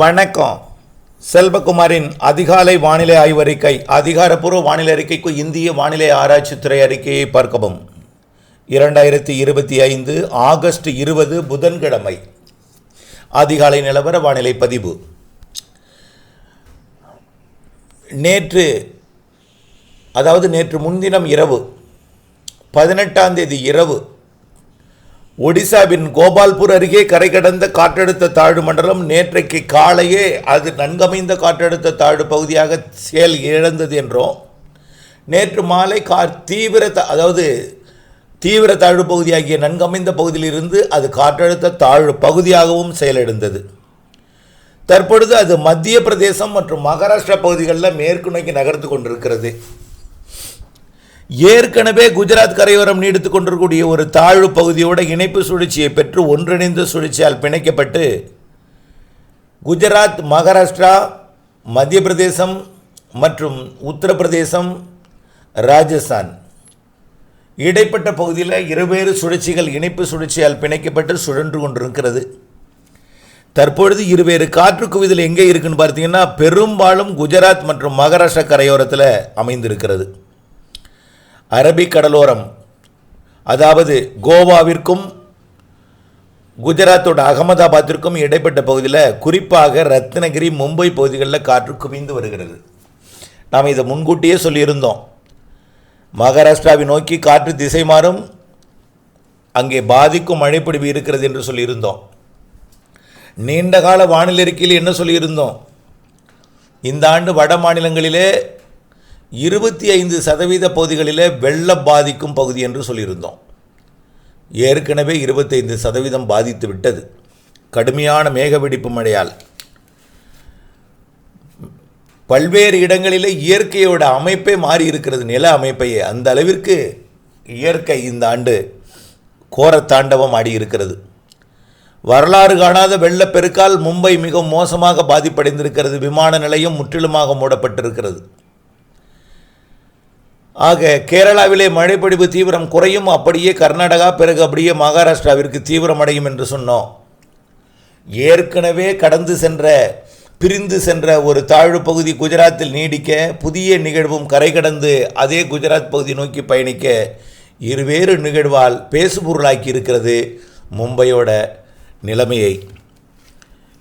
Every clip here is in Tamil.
வணக்கம். செல்வகுமாரின் அதிகாலை வானிலை ஆய்வறிக்கை அதிகாரப்பூர்வ வானிலை அறிக்கைக்கு இந்திய வானிலை ஆராய்ச்சித்துறை அறிக்கையை பார்க்கவும். இரண்டாயிரத்தி இருபத்தி ஐந்து ஆகஸ்ட் இருபது புதன்கிழமை. அதிகாலை நிலவர வானிலை பதிவு. நேற்று அதாவது நேற்று முன்தினம் இரவு பதினெட்டாம் தேதி இரவு ஒடிசாவின் கோபால்பூர் அருகே கரை கடந்த காற்றழுத்த தாழ்வு மண்டலம் நேற்றைக்கு காலையே அது நன்கமைந்த காற்றழுத்த தாழ்வு பகுதியாக செயல் இழந்தது என்றோம் நேற்று மாலை கா தீவிர த- அதாவது தீவிர தாழ்வு பகுதியாகிய நன்கமைந்த பகுதியிலிருந்து அது காற்றழுத்த தாழ்வு பகுதியாகவும் செயலிழந்தது. தற்பொழுது அது மத்திய பிரதேசம் மற்றும் மகாராஷ்டிரா பகுதிகளில் மேற்கு நோக்கி நகர்ந்து கொண்டிருக்கிறது. ஏற்கனவே குஜராத் கரையோரம் நீடித்து கொண்டிருக்கக்கூடிய ஒரு தாழ்வு பகுதியோட இணைப்பு சுழற்சியை பெற்று ஒன்றிணைந்த சுழற்சியால் பிணைக்கப்பட்டு குஜராத் மகாராஷ்டிரா மத்திய பிரதேசம் மற்றும் உத்தரப்பிரதேசம் ராஜஸ்தான். இடைப்பட்ட பகுதியில் இருவேறு சுழற்சிகள் இணைப்பு சுழற்சியால் பிணைக்கப்பட்டு சுழன்று கொண்டிருக்கிறது. தற்பொழுது இருவேறு காற்று குவிதல் எங்கே இருக்குன்னு பார்த்தீங்கன்னா பெரும்பாலும் குஜராத் மற்றும் மகாராஷ்டிரா கரையோரத்தில் அமைந்திருக்கிறது. அரபிக் கடலோரம் அதாவது கோவாவிற்கும் குஜராத்தோட அகமதாபாத்திற்கும் இடைப்பட்ட பகுதியில் குறிப்பாக ரத்னகிரி மும்பை பகுதிகளில் காற்று குவிந்து வருகிறது. நாம் இதை முன்கூட்டியே சொல்லியிருந்தோம். மகாராஷ்டிராவை நோக்கி காற்று திசை மாறும் அங்கே பாதிக்கும் மழைப்பிடிவு இருக்கிறது என்று சொல்லியிருந்தோம். நீண்டகால வானிலை அறிக்கையில் என்ன சொல்லியிருந்தோம்? இந்த ஆண்டு வட மாநிலங்களிலே இருபத்தி ஐந்து சதவீத பகுதிகளிலே வெள்ளம் பாதிக்கும் பகுதி என்று சொல்லியிருந்தோம். ஏற்கனவே இருபத்தைந்து சதவீதம் பாதித்து விட்டது. கடுமையான மேகவெடிப்பு மழையால். பல்வேறு இடங்களிலே இயற்கையோட அமைப்பே மாறி இருக்கிறது. நில அமைப்பையே. அந்த அளவிற்கு இயற்கை இந்த ஆண்டு கோர தாண்டவம் ஆடி இருக்கிறது. வரலாறு காணாத வெள்ளப்பெருக்கால் மும்பை மிகவும் மோசமாக பாதிப்படைந்திருக்கிறது. விமான நிலையம் முற்றிலுமாக மூடப்பட்டிருக்கிறது. ஆக கேரளாவிலே மழைப்பொழிவு தீவிரம் குறையும் அப்படியே கர்நாடகா பிறகு அப்படியே மகாராஷ்டிராவிற்கு தீவிரமடையும் என்று சொன்னோம். ஏற்கனவே கடந்து சென்ற பிரிந்து சென்ற ஒரு தாழ்வு பகுதி குஜராத்தில் நீடிக்க புதிய நிகழ்வும் கரை கடந்து அதே குஜராத் பகுதி நோக்கி பயணிக்க இருவேறு நிகழ்வால் பேசுபொருளாக்கி இருக்கிறது மும்பையோட நிலைமையை.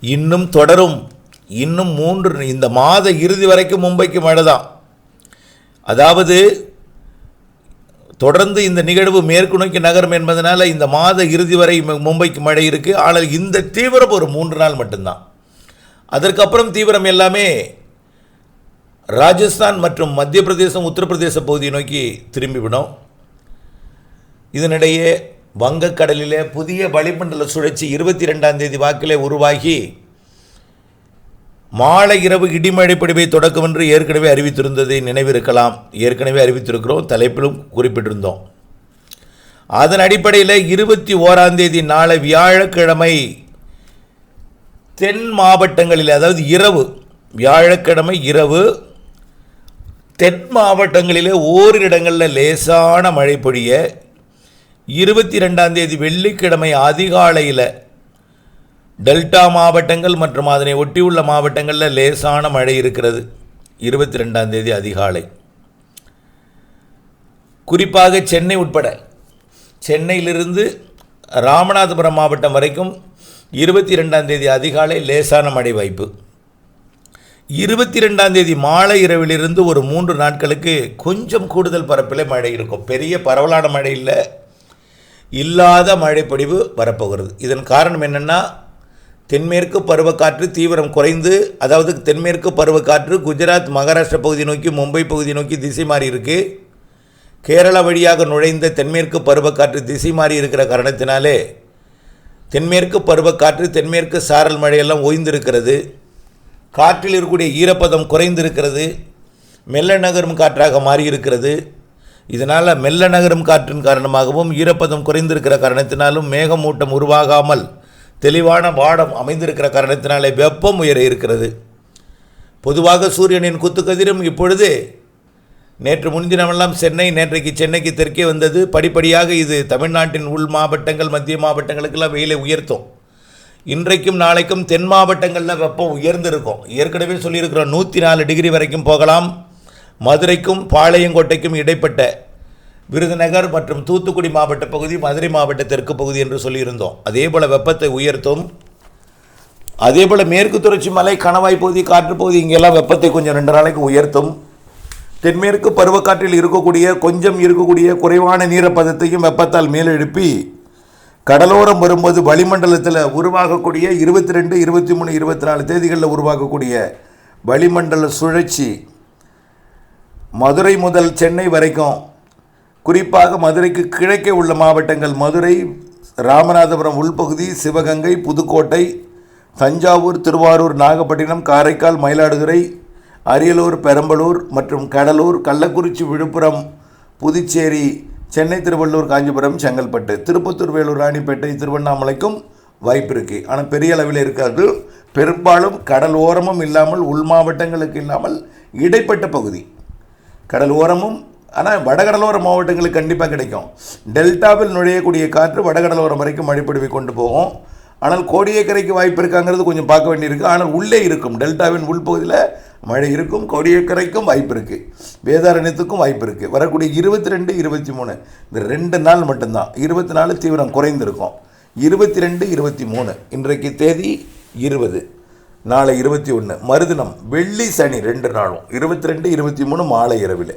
இன்னும் தொடரும். இன்னும் மூன்று இந்த மாத இறுதி வரைக்கும் மும்பைக்கு மழை தான் அதாவது தொடர்ந்து இந்த நிகழ்வு மேற்கு நோக்கி நகரும் என்பதனால் இந்த மாத இறுதி வரை மும்பைக்கு மழை இருக்குது ஆனால் இந்த தீவிரம் ஒரு மூன்று நாள் மட்டும்தான். அதற்கப்புறம் தீவிரம் எல்லாமே ராஜஸ்தான் மற்றும் மத்திய பிரதேசம் உத்தரப்பிரதேச பகுதியை நோக்கி திரும்பிவிடும் இதனிடையே வங்கக்கடலிலே புதிய வளிமண்டல சுழற்சி இருபத்தி ரெண்டாம் தேதி வாக்கிலே உருவாகி மாலை இரவு இடிமழை பொழிவை தொடக்கம் என்று ஏற்கனவே அறிவித்திருந்ததை நினைவிருக்கலாம். ஏற்கனவே அறிவித்திருக்கிறோம் தலைப்பிலும் குறிப்பிட்டிருந்தோம். அதன் அடிப்படையில் இருபத்தி ஓராம் தேதி நாளை வியாழக்கிழமை தென் மாவட்டங்களில் அதாவது இரவு வியாழக்கிழமை இரவு தென் மாவட்டங்களிலே ஓரிரு இடங்களில் லேசான மழை பொழிய இருபத்தி ரெண்டாம் தேதி வெள்ளிக்கிழமை அதிகாலையில் டெல்டா மாவட்டங்கள் மற்றும் அதனை ஒட்டியுள்ள மாவட்டங்களில் லேசான மழை இருக்கிறது. இருபத்தி ரெண்டாம் தேதி அதிகாலை. குறிப்பாக சென்னை உட்பட சென்னையிலிருந்து ராமநாதபுரம் மாவட்டம் வரைக்கும் இருபத்தி ரெண்டாம் தேதி அதிகாலை லேசான மழை வாய்ப்பு. இருபத்தி ரெண்டாம் தேதி மாலை இரவிலிருந்து ஒரு மூன்று நாட்களுக்கு கொஞ்சம் கூடுதல் பரப்பில் மழை இருக்கும். பெரிய பரவலான மழை இல்லை இல்லாத மழைப்பொடிவு வரப்போகிறது. இதன் காரணம் என்னென்னா தென்மேற்கு பருவக்காற்று தீவிரம் குறைந்து அதாவது தென்மேற்கு பருவக்காற்று குஜராத் மகாராஷ்டிரா பகுதி நோக்கி மும்பை பகுதி நோக்கி திசை மாறி இருக்கு. கேரளா வழியாக நுழைந்த தென்மேற்கு பருவக்காற்று திசை மாறி இருக்கிற காரணத்தினாலே தென்மேற்கு பருவக்காற்று தென்மேற்கு சாரல் மழையெல்லாம் ஓய்ந்திருக்கிறது. காற்றில் இருக்கக்கூடிய ஈரப்பதம் குறைந்திருக்கிறது. மெல்ல நகரும் காற்றாக மாறியிருக்கிறது இதனால் மெல்ல நகரும் காற்றின் காரணமாகவும் ஈரப்பதம் குறைந்திருக்கிற காரணத்தினாலும் மேகமூட்டம் உருவாகாமல் தெளிவான வாடம் அமைந்திருக்கிற காரணத்தினாலே வெப்பம் உயர இருக்கிறது. பொதுவாக சூரியனின் குத்துக்கதிரும் இப்பொழுது நேற்று முன்தினமெல்லாம் சென்னை நேற்றைக்கு சென்னைக்கு தெற்கே வந்தது. படிப்படியாக இது தமிழ்நாட்டின் உள் மாவட்டங்கள் மத்திய மாவட்டங்களுக்கெல்லாம் வெயிலை உயர்த்தும். இன்றைக்கும் நாளைக்கும் தென் மாவட்டங்களில் வெப்பம் உயர்ந்திருக்கும். ஏற்கனவே சொல்லியிருக்கிறோம் நூற்றி நாலு டிகிரி வரைக்கும் போகலாம். மதுரைக்கும் பாளையங்கோட்டைக்கும் இடைப்பட்ட விருதுநகர் மற்றும் தூத்துக்குடி மாவட்ட பகுதி மதுரை மாவட்ட தெற்கு பகுதி என்று சொல்லியிருந்தோம். அதே போல் வெப்பத்தை உயர்த்தும் அதே போல் மேற்கு தொடர்ச்சி மலை கணவாய் பகுதி காற்று பகுதி இங்கெல்லாம் வெப்பத்தை கொஞ்சம் ரெண்டு நாளைக்கு உயர்த்தும். தென்மேற்கு பருவக்காற்றில் இருக்கக்கூடிய கொஞ்சம் இருக்கக்கூடிய குறைவான நீரப்பதத்தையும் வெப்பத்தால் மேலெழுப்பி கடலோரம் வரும்போது வளிமண்டலத்தில் உருவாகக்கூடிய இருபத்தி ரெண்டு இருபத்தி மூணு இருபத்தி நாலு தேதிகளில் உருவாகக்கூடிய வளிமண்டல சுழற்சி மதுரை முதல் சென்னை வரைக்கும் குறிப்பாக மதுரைக்கு கிழக்கே உள்ள மாவட்டங்கள் மதுரை ராமநாதபுரம் உள்பகுதி சிவகங்கை புதுக்கோட்டை தஞ்சாவூர் திருவாரூர் நாகப்பட்டினம் காரைக்கால் மயிலாடுதுறை அரியலூர் பெரம்பலூர் மற்றும் கடலூர் கள்ளக்குறிச்சி விழுப்புரம் புதுச்சேரி சென்னை திருவள்ளூர் காஞ்சிபுரம் செங்கல்பட்டு திருப்பத்தூர் வேலூர் ராணிப்பேட்டை திருவண்ணாமலைக்கும் வாய்ப்பு இருக்குது ஆனால் பெரிய அளவில் இருக்காது. பெரும்பாலும் கடல் ஓரமும் இல்லாமல் உள் மாவட்டங்களுக்கு இல்லாமல் இடைப்பட்ட பகுதி. கடல் ஓரமும் ஆனால் வடகடலோர மாவட்டங்களுக்கு கண்டிப்பாக கிடைக்கும். டெல்டாவில் நுழையக்கூடிய காற்று வடகடலோரம் வரைக்கும் மழைப்பொழிவை கொண்டு போகும். ஆனால் கோடியக்கரைக்கு வாய்ப்பு இருக்காங்கிறது கொஞ்சம் பார்க்க வேண்டியிருக்கு. ஆனால் உள்ளே இருக்கும். டெல்டாவின் உள்பகுதியில் மழை இருக்கும். கோடியக்கரைக்கும் வாய்ப்பு இருக்குது வேதாரண்யத்துக்கும் வாய்ப்பு இருக்குது வரக்கூடிய இருபத்தி ரெண்டு இருபத்தி மூணு இந்த ரெண்டு நாள் மட்டும்தான். இருபத்தி நாலு தீவிரம் குறைந்திருக்கும். இருபத்தி ரெண்டு இருபத்தி மூணு இன்றைக்கு தேதி இருபது. நாளை இருபத்தி ஒன்று மறுதினம் வெள்ளி சனி ரெண்டு நாளும். இருபத்தி ரெண்டு இருபத்தி மூணு மாலை இரவில்.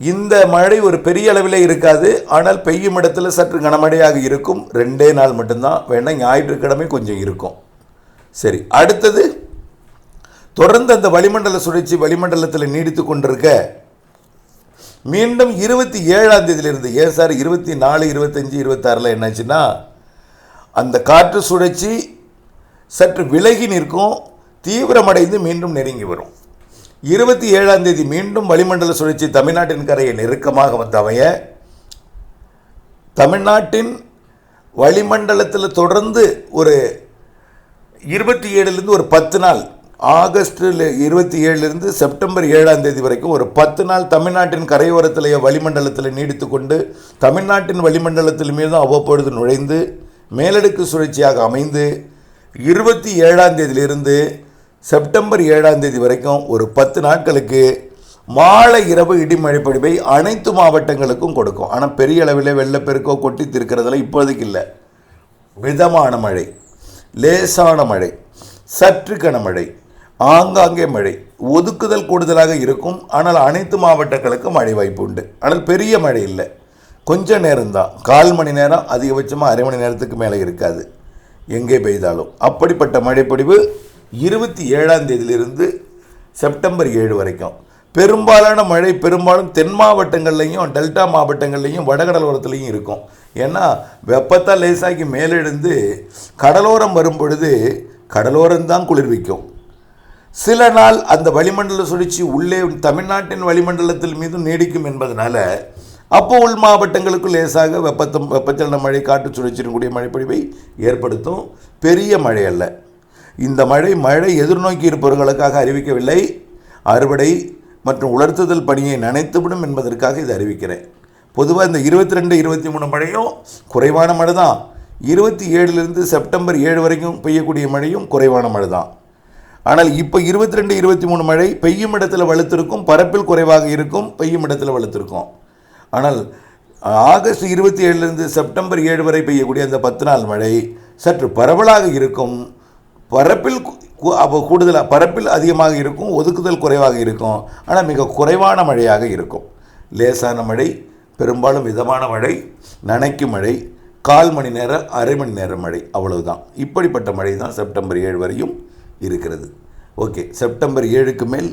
இந்த மழை ஒரு பெரிய அளவில் இருக்காது ஆனால் பெய்யும் இடத்துல சற்று கனமழையாக இருக்கும். ரெண்டே நாள் மட்டும்தான். வேணால் ஞாயிற்றுக்கிழமை கொஞ்சம் இருக்கும். சரி அடுத்தது தொடர்ந்து அந்த வளிமண்டல சுழற்சி வளிமண்டலத்தில் நீடித்து கொண்டிருக்க மீண்டும் இருபத்தி ஏழாம் தேதியிலிருந்து ஏன் சார் இருபத்தி நாலு இருபத்தஞ்சி இருபத்தாறில் என்னாச்சுன்னா அந்த காற்று சுழற்சி சற்று விலகி நிற்கும் தீவிரமடைந்து மீண்டும் நெருங்கி வரும். இருபத்தி ஏழாம் தேதி மீண்டும் வளிமண்டல சுழற்சி தமிழ்நாட்டின் கரையை நெருக்கமாக வந்தவைய தமிழ்நாட்டின் வளிமண்டலத்தில் தொடர்ந்து ஒரு இருபத்தி ஏழுலேருந்து ஒரு பத்து நாள் ஆகஸ்டில் இருபத்தி ஏழுலேருந்து செப்டம்பர் ஏழாம் தேதி வரைக்கும் ஒரு பத்து நாள் தமிழ்நாட்டின் கரையோரத்திலேயே வளிமண்டலத்தில் நீடித்து கொண்டு தமிழ்நாட்டின் வளிமண்டலத்தில் மீதும் அவ்வப்பொழுது நுழைந்து மேலடுக்கு சுழற்சியாக அமைந்து இருபத்தி ஏழாம் தேதியிலிருந்து செப்டம்பர் ஏழாம் தேதி வரைக்கும் ஒரு பத்து நாட்களுக்கு மாலை இரவு இடிமழை பொழிவை அனைத்து மாவட்டங்களுக்கும் கொடுக்கும். ஆனால் பெரிய அளவில் வெள்ளப்பெருக்கோ கொட்டி திருக்கிறதெல்லாம் இப்போதைக்கு இல்லை. மிதமான மழை லேசான மழை சற்று கனமழை ஆங்காங்கே மழை ஒதுக்குதல் கூடுதலாக இருக்கும். ஆனால் அனைத்து மாவட்டங்களுக்கும் மழை வாய்ப்பு உண்டு. ஆனால் பெரிய மழை இல்லை. கொஞ்ச நேரம்தான். கால் மணி நேரம் அதிகபட்சமாக அரை மணி நேரத்துக்கு மேலே இருக்காது. எங்கே பெய்தாலும். அப்படிப்பட்ட மழைப்பொழிவு இருபத்தி ஏழாம் தேதியிலிருந்து செப்டம்பர் ஏழு வரைக்கும். பெரும்பாலான மழை பெரும்பாலும் தென் மாவட்டங்கள்லையும் டெல்டா மாவட்டங்கள்லையும் வடகடலோரத்துலையும் இருக்கும். ஏன்னா வெப்பத்தால் லேசாக்கி மேலெழுந்து கடலோரம் வரும் பொழுது கடலோரம்தான் குளிர்விக்கும். சில நாள் அந்த வளிமண்டல சுழற்சி உள்ளே தமிழ்நாட்டின் வளிமண்டலத்தில் மீதும் நீடிக்கும் என்பதனால அப்போ உள் மாவட்டங்களுக்கு லேசாக வெப்பத்தம் வெப்பச்சலன மழை காற்று சுழற்சியின் கூடிய மழைப்பொழிவை ஏற்படுத்தும் பெரிய மழை அல்ல. இந்த மழை மழை எதிர்நோக்கி இருப்பவர்களுக்காக அறிவிக்கவில்லை. அறுவடை மற்றும் உலர்த்துதல் பணியை நனைத்துவிடும் என்பதற்காக இதை அறிவிக்கிறேன். பொதுவாக இந்த இருபத்தி ரெண்டு இருபத்தி மூணு மழையும் குறைவான மழை தான் இருபத்தி ஏழுலேருந்து செப்டம்பர் ஏழு வரைக்கும் பெய்யக்கூடிய மழையும் குறைவான மழை தான் ஆனால் இப்போ இருபத்தி ரெண்டு இருபத்தி மூணு மழை பெய்யும் இடத்துல வலுத்திருக்கும் பரப்பில் குறைவாக இருக்கும் பெய்யும் இடத்துல வலுத்திருக்கும். ஆனால் ஆகஸ்ட் இருபத்தி ஏழுலேருந்து செப்டம்பர் ஏழு வரை பெய்யக்கூடிய அந்த பத்து நாள் மழை சற்று பரவலாக இருக்கும். பரப்பில் அப்போ கூடுதலாக பரப்பில் அதிகமாக இருக்கும் ஒதுக்குதல் குறைவாக இருக்கும். ஆனால் மிக குறைவான மழையாக இருக்கும். லேசான மழை பெரும்பாலும் மிதமான மழை நனைக்கும் மழை கால் மணி நேரம் அரை மணி நேரம் மழை அவ்வளவுதான். இப்படிப்பட்ட மழை தான் செப்டம்பர் ஏழு வரையும் இருக்கிறது. ஓகே செப்டம்பர் ஏழுக்கு மேல்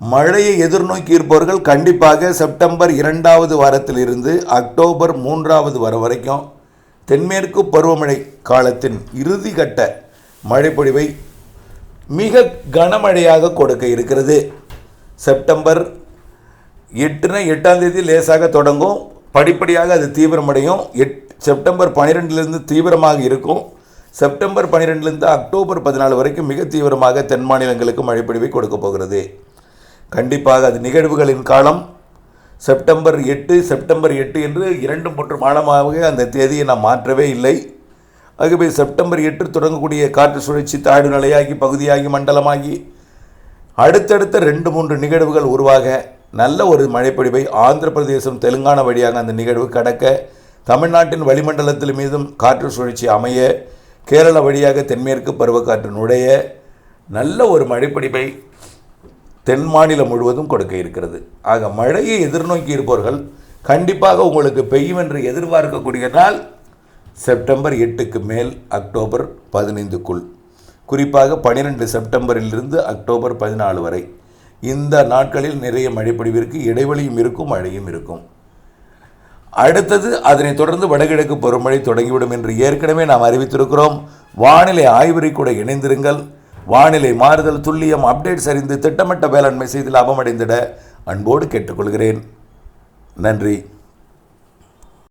மழையை எதிர்நோக்கி இருப்பவர்கள் கண்டிப்பாக செப்டம்பர் இரண்டாவது வாரத்திலிருந்து அக்டோபர் மூன்றாவது வாரம் வரைக்கும் தென்மேற்கு பருவமழை காலத்தின் இறுதி கட்ட மழைப்பொழிவை மிக கனமழையாக கொடுக்க இருக்கிறது. செப்டம்பர் எட்டுனா எட்டாம் தேதி லேசாக தொடங்கும். படிப்படியாக அது தீவிரமடையும். எட் செப்டம்பர் பன்னிரெண்டிலிருந்து தீவிரமாக இருக்கும். செப்டம்பர் பன்னிரெண்டுலேருந்து அக்டோபர் பதினாலு வரைக்கும் மிக தீவிரமாக தென் மாநிலங்களுக்கு மழைப்பொழிவை கொடுக்க போகிறது. கண்டிப்பாக அது நிகழ்வுகளின் காலம். செப்டம்பர் எட்டு செப்டம்பர் எட்டு என்று இரண்டு மூன்று மாதமாக அந்த தேதியை நான் மாற்றவே இல்லை. ஆகவே செப்டம்பர் எட்டு தொடங்கக்கூடிய காற்று சுழற்சி தாழ்வு நிலையாகி பகுதியாகி மண்டலமாகி. அடுத்தடுத்த ரெண்டு மூன்று நிகழ்வுகள் உருவாக நல்ல ஒரு மழைப்பொழிவை ஆந்திர பிரதேசம் தெலுங்கானா வழியாக அந்த நிகழ்வு கடக்க தமிழ்நாட்டின் வளிமண்டலத்தில் மீதும் காற்று சுழற்சி அமைய கேரள வழியாக தென்மேற்கு பருவக்காற்று நுழைய நல்ல ஒரு மழைப்பொழிவை தென் மாநிலம் முழுவதும் கொடுக்க இருக்கிறது. ஆக மழையை எதிர்நோக்கி இருப்பவர்கள் கண்டிப்பாக உங்களுக்கு பெய்யும் என்று எதிர்பார்க்கக்கூடிய நாள் செப்டம்பர் எட்டுக்கு மேல் அக்டோபர் பதினைந்துக்குள். குறிப்பாக பனிரெண்டு செப்டம்பரிலிருந்து அக்டோபர் பதினாலு வரை. இந்த நாட்களில் நிறைய மழைப்பொழிவிற்கு இடைவெளியும் இருக்கும் மழையும் இருக்கும். அடுத்தது அதனைத் தொடர்ந்து வடகிழக்கு பருவமழை தொடங்கிவிடும் என்று ஏற்கனவே நாம் அறிவித்திருக்கிறோம். வானிலை ஆய்வறை கூட இணைந்திருங்கள். வானிலை மாறுதல் துல்லியம் அப்டேட்ஸ் அறிந்து திட்டமிட்ட வேளாண்மை செய்து லாபமடைந்திட அன்போடு கேட்டுக்கொள்கிறேன். நன்றி.